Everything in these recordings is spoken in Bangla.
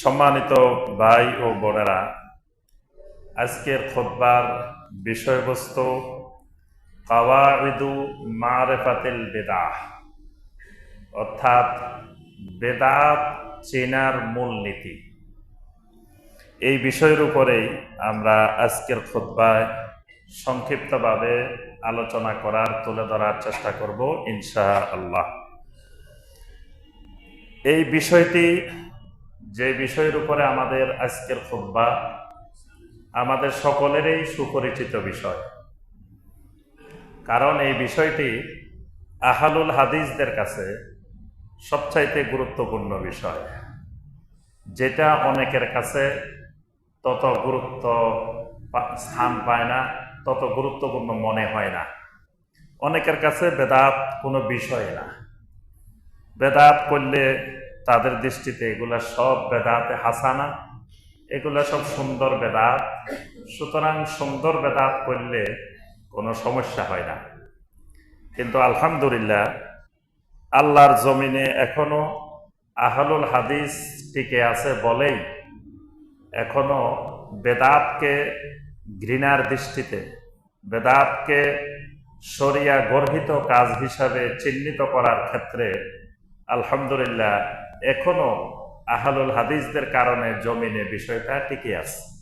সম্মানিত ভাই ও বোনেরা, আজকের খোদবার বিষয়বস্তু কাওয়াইদু মারেফাতিল বেদাহ, অর্থাৎ বেদাত চেনার মূলনীতি এই বিষয়ের উপরেই আমরা আজকের খোদবায় সংক্ষিপ্তভাবে আলোচনা করার তুলে ধরার চেষ্টা করব ইনশা আল্লাহ এই বিষয়টি যে বিষয়ের উপরে আমাদের আজকের খুদ্া আমাদের সকলেরই সুপরিচিত বিষয়। কারণ এই বিষয়টি আহালুল হাদিসদের কাছে সবচাইতে গুরুত্বপূর্ণ বিষয়। যেটা অনেকের কাছে তত গুরুত্ব স্থান পায় না, তত গুরুত্বপূর্ণ মনে হয় না। অনেকের কাছে বেদাত কোনো বিষয় না। বেদাত করলে তাদের দৃষ্টিতে এগুলা সব বেদাতে হাসানা, এগুলা সব সুন্দর বেদাত। সুতরাং সুন্দর বেদাত করলে কোনো সমস্যা হয় না। কিন্তু আলহামদুলিল্লাহ, আল্লাহর জমিনে এখনও আহলুল হাদিস টিকে আছে বলেই এখনও বেদাতকে ঘৃণার দৃষ্টিতে, বেদাতকে শরিয়া গর্হিত কাজ হিসাবে চিহ্নিত করার ক্ষেত্রে আলহামদুলিল্লাহ এখনও আহলুল হাদিসদের কারণে জমিনে বিষয়টা টিকে আছে।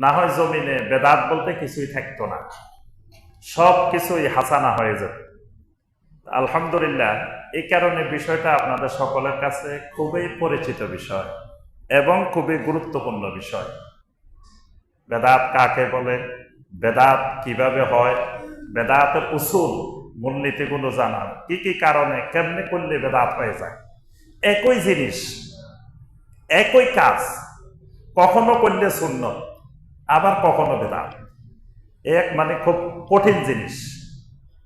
না হয় জমিনে বেদাত বলতে কিছুই থাকতো না। সব কিছুই হাসানা হয়ে যেত। আলহামদুলিল্লাহ, এই কারণে বিষয়টা আপনাদের সকলের কাছে খুবই পরিচিত বিষয় এবং খুবই গুরুত্বপূর্ণ বিষয়। বেদাত কাকে বলে? বেদাত কীভাবে হয়? বেদাতের উসুল, মূলনীতিগুলো জানার কি কি কারণে, কেমনে করলে বেদাত হয়ে যায়? একই জিনিস, একই কাজ, কখনো করলে শূন্য, আবার কখনো বেদাত। এক মানে খুব কঠিন জিনিস।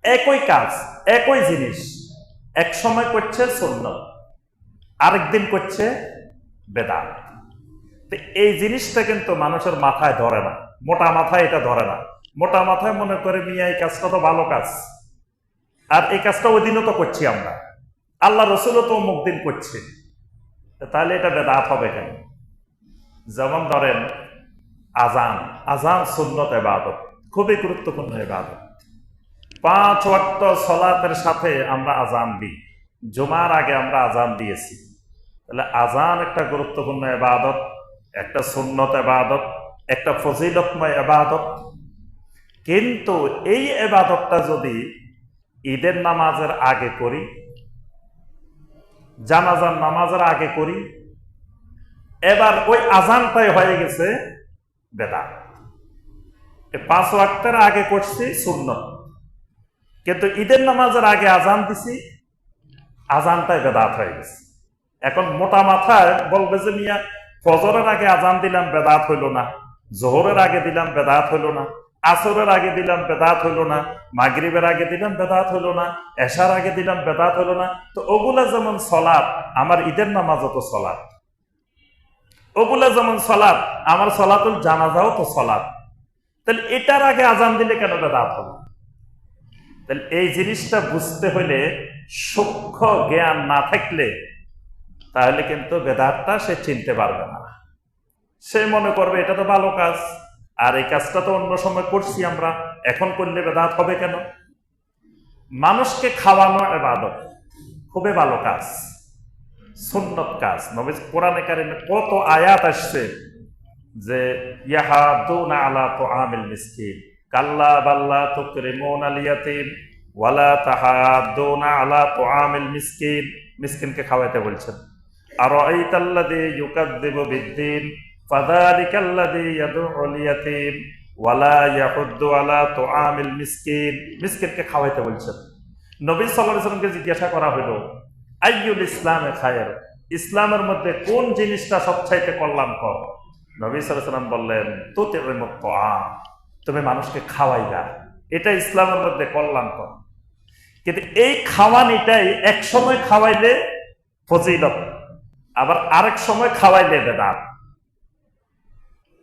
একই কাজ, একই জিনিস, এক সময় করছে শূন্য আরেকদিন করছে বেদাত। তো এই জিনিসটা কিন্তু মানুষের মাথায় ধরে না, মোটা মাথায় এটা ধরে না। মোটা মাথায় মনে করে, মিয়া, এই কাজটা তো ভালো কাজ। আর এই কাজটা ওই দিনও তো করছি আমরা। আল্লাহ রসুলও তো অমুক দিন করছে। তাহলে এটা বেদাত হবে কেন? যেমন ধরেন, আজান। আজান সুন্নত এবাদত খুবই গুরুত্বপূর্ণ এবাদত পাঁচ ওয়াক্ত সলাতের সাথে আমরা আজান দিই। জুমার আগে আমরা আজান দিয়েছি। তাহলে আজান একটা গুরুত্বপূর্ণ এবাদত একটা সুন্নত এবাদত একটা ফজিলতময় এবাদত কিন্তু এই এবাদতটা যদি ঈদের নামাজের আগে করি জানাজার নামাজের আগে করি। এবার ওই আজানটাই হয়ে গেছে বেদা পাঁচ ওয়াক্তের আগে করছি সুন্নত। কিন্তু ঈদের নামাজের আগে আজান দিছি, আজানটাই বেদাত হয়ে গেছে। এখন মোটা মাথায় বলবে যে, মিয়া, ফজরের আগে আজান দিলাম, বেদাত হইল না। জোহরের আগে দিলাম, বেদাত হইল না। আসরের আগে দিলাম, বেদাত হইল না। মাগরিবের আগে দিলাম, বেদাত হইল না। এশার আগে দিলাম, বেদাত হইল না। তো ওগুলা যেমন সলাপ আমার ঈদের নামাজও তো সলাপ ওগুলা যেমন সলাপ আমার সলাতুল জানাজাও তো সলাপ তাহলে এটার আগে আজান দিলে কেন বেদাত হবে তাহলে এই জিনিসটা বুঝতে হলে সূক্ষ্ম জ্ঞান না থাকলে তাহলে কিন্তু বেদাতটা সে চিনতে পারবে না। সে মনে করবে, এটা তো ভালো কাজ। আর এই কাজটা তো অন্য সময় করছি আমরা। এখন করলে বেদাত হবে কেন? মানুষকে খাওয়ানো এবাদত, খুবই ভালো কাজ, সুন্নত কাজ। নবী কোরআনে কারিমে কত আয়াত আসছে যে, ইয়াহাদুনা আলা তো আমিল মিসকিন, কাল্লা বাল্লা তো আল ইয়াতিম ওয়ালা তাহাদুনা আলা তো আমিল মিসকিন। মিসকিনকে খাওয়াইতে বলছেন। আর আইতাল্লাযী ইউকাযযিবু বিদ্দিন ইয়াতীম ওয়ালা ইয়াহুদ্দু আলা তুআমিল মিসকিন। মিসকিনকে খাওয়াইতে বলছেন। নবী সাল্লাল্লাহু আলাইহি সাল্লামকে জিজ্ঞাসা করা হলো, আইয়ুল ইসলামে খায়ের? ইসলামের মধ্যে কোন জিনিসটা সবচাইতে কল্যাণকর? নবী সাল্লাল্লাহু আলাইহি সাল্লাম বললেন তুতিমুত তুআম। তুমি মানুষকে খাওয়াইবা। এটা ইসলামের মধ্যে কল্যাণকর। কিন্তু এই খাওয়ানিটাই এক সময় খাওয়াইলে ফজিলত। আবার আরেক সময় খাওয়াইলে বেদাত।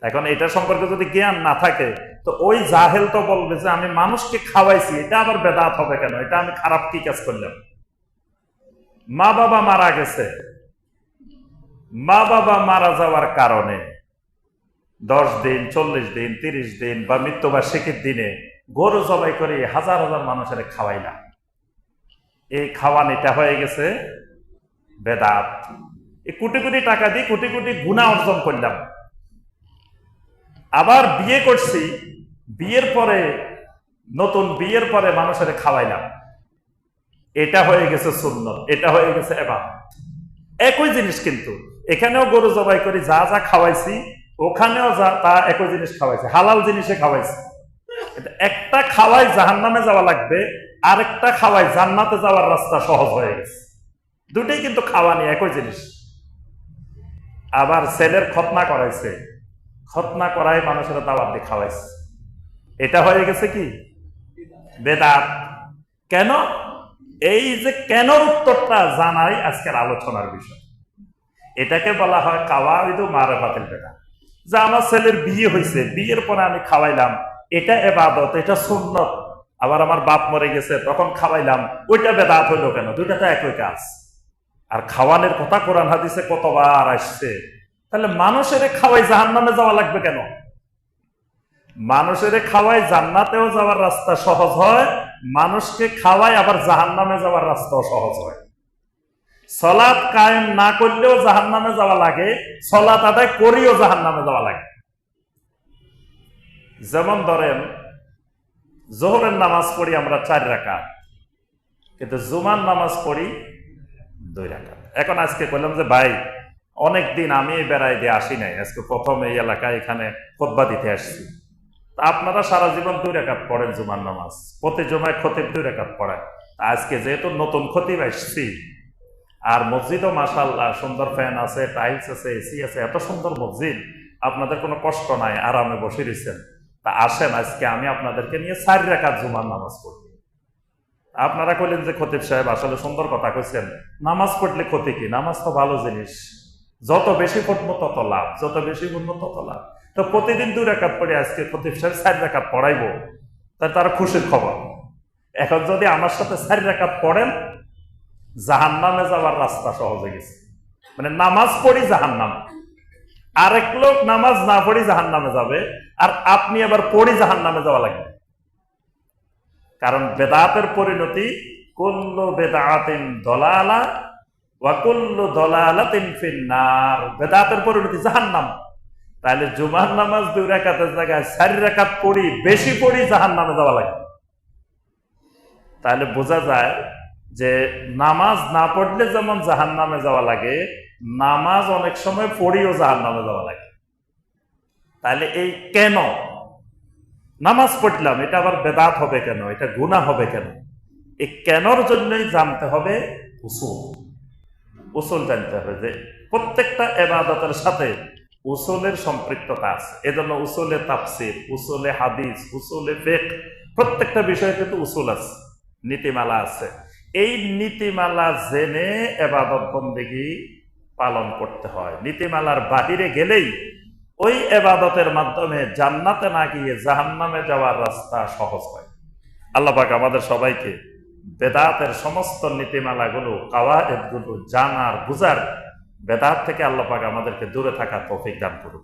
এখন এটা সম্পর্কে যদি জ্ঞান না থাকে, তো ওই জাহেল তো বলবে যে আমি মানুষকে খাওয়াইছি, এটা আবার বেদাত হবে কেন? এটা আমি খারাপ কি কাজ করলাম? মা বাবা মারা গেছে। মা বাবা মারা যাওয়ার কারণে দশ দিন, চল্লিশ দিন, তিরিশ দিন বা মৃত্যুবার্ষিকীর দিনে গরু জবাই করে হাজার হাজার মানুষের খাওয়াইলাম। এই খাওয়ানিটা হয়ে গেছে বেদাত। এই কোটি কোটি টাকা দিয়ে কোটি কোটি গুণা অর্জন করলাম। আবার বিয়ে করছি, বিয়ের পরে, নতুন বিয়ের পরে মানুষের খাওয়াইলাম। এটা হয়ে গেছে সুন্নত, এটা হয়ে গেছে এবার একই জিনিস কিন্তু, এখানেও গরু জবাই করে, যা যা খাওয়াইছি, ওখানেও যা, তা একই জিনিস খাওয়াইছে, হালাল জিনিসে খাওয়াইছে। একটা খাওয়াই জাহান নামে যাওয়া লাগবে, আরেকটা খাওয়াই জান্নাতে যাওয়ার রাস্তা সহজ হয়ে গেছে। দুটোই কিন্তু খাওয়া খাওয়ানি একই জিনিস। আবার ছেলের খতনা করাইছে খতনা করাই মানুষের দাওয়াত দিয়ে খাওয়াইছে। এটা হয়ে গেছে কি? বেদাত। কেন? এই যে কেন উত্তরটা জানাই আজকের আলোচনার বিষয়। এটাকে বলা হয় কাওয়াইদু মারেফাতিল বেদা যে আমার ছেলের বিয়ে হয়েছে, বিয়ের পরে আমি খাওয়াইলাম, এটা এবাদত, এটা সুন্নত। আবার আমার বাপ মরে গেছে, তখন খাওয়াইলাম, ওইটা বেদাত হইল কেন? দুইটা তো একই কাজ। আর খাওয়ানোর কথা কোরআন হাদিসে কতবার আসছে? তাহলে মানুষের খাওয়াই জাহান নামে যাওয়া লাগবে কেন? মানুষের খাওয়াই জান্নাতেও যাওয়ার রাস্তা সহজ হয়, মানুষকে খাওয়াই আবার জাহান নামে যাওয়ার রাস্তাও সহজ হয়। সলাৎ কায়েম না করলেও জাহান নামে যাওয়া লাগে, সলাৎ আদায় করিও জাহান নামে যাওয়া লাগে। যেমন ধরেন, জোহরের নামাজ পড়ি আমরা চার রাকাত, কিন্তু জুমার নামাজ পড়ি দুই রাকাত। এখন আজকে বললাম যে, ভাই অনেক দিন আমি এই বেড়াই দিয়ে আসি নাই। আজকে প্রথম এই এলাকায় এখানে খোদবা দিতে আসছি। আপনারা সারা জীবন দুই রেখাত পড়েন জুমার নামাজ। প্রতি জমায় খতিব দুই রেখাত পড়েন তা আজকে যেহেতু নতুন খতিব আসছি, আর মসজিদও মাসাল্লাহ সুন্দর ফ্যান আছে, টাইলস আছে, এসি আছে, এত সুন্দর মসজিদ, আপনাদের কোনো কষ্ট নাই, আরামে বসে রয়েছেন তা আসেন, আজকে আমি আপনাদেরকে নিয়ে চার রেখাত জুমার নামাজ পড়ি। আপনারা কইলেন যে খতিব সাহেব, আসলে সুন্দর কথা কইছেন। নামাজ পড়লে ক্ষতি কি? নামাজ তো ভালো জিনিস। যত বেশি পড়ব তত লাভ, যত বেশি পড়ব তত লাভ। তো প্রতিদিন দুই রেখাত পড়ে আজকে প্রতি চার রেখাত পড়াইবো তাই তার খুশির খবর। এখন যদি আমার সাথে চার রেখাত পড়েন জাহান নামে যাওয়ার রাস্তা সহজ হয়ে গেছে। মানে নামাজ পড়ি জাহান নাম আরেক লোক নামাজ না পড়ি জাহান নামে যাবে, আর আপনি আবার পড়ি জাহান নামে যাওয়া লাগবে। কারণ বেদাতের পরিণতি, কুল্লু বেদাতিন দলালা ওয়াকুল্লু দলালাতিন ফিন্নার। বেদাতের পরিণতি জাহান্নাম। তাহলে জুমার নামাজ দুই রাকাতের জায়গায় চারি রাকাত পড়ি, বেশি লাগে। তাহলে বোঝা যায় যে নামাজ না পড়লে যেমন জাহান নামে যাওয়া লাগে, নামাজ অনেক সময় পড়িও জাহান নামে যাওয়া লাগে। তাহলে এই কেন? নামাজ পড়লাম, এটা আবার বেদাত হবে কেন? এটা গুণা হবে কেন? এই কেনর জন্যই জানতে হবে উসুল উসুল জানতে হবে যে প্রত্যেকটা এবাদতের সাথে উসুলের সম্পৃক্ততা আছে। এজন্য উসুলে তাফসির, উসুলে হাদিস, উসুলে ফেক প্রত্যেকটা বিষয়ে কিন্তু উসুল আছে, নীতিমালা আছে। এই নীতিমালা জেনে এবাদত বন্দেগি পালন করতে হয়। নীতিমালার বাহিরে গেলেই ওই এবাদতের মাধ্যমে জান্নাতে না গিয়ে জাহান্নামে যাওয়ার রাস্তা সহজ হয়। আল্লাহ পাক আমাদের সবাইকে বেদাতের সমস্ত নীতিমালাগুলো কাওয়ায়েদগুলো জানার বুঝার বেদাত থেকে আল্লাপাকে আমাদেরকে দূরে থাকা তৌফিক দান করুন।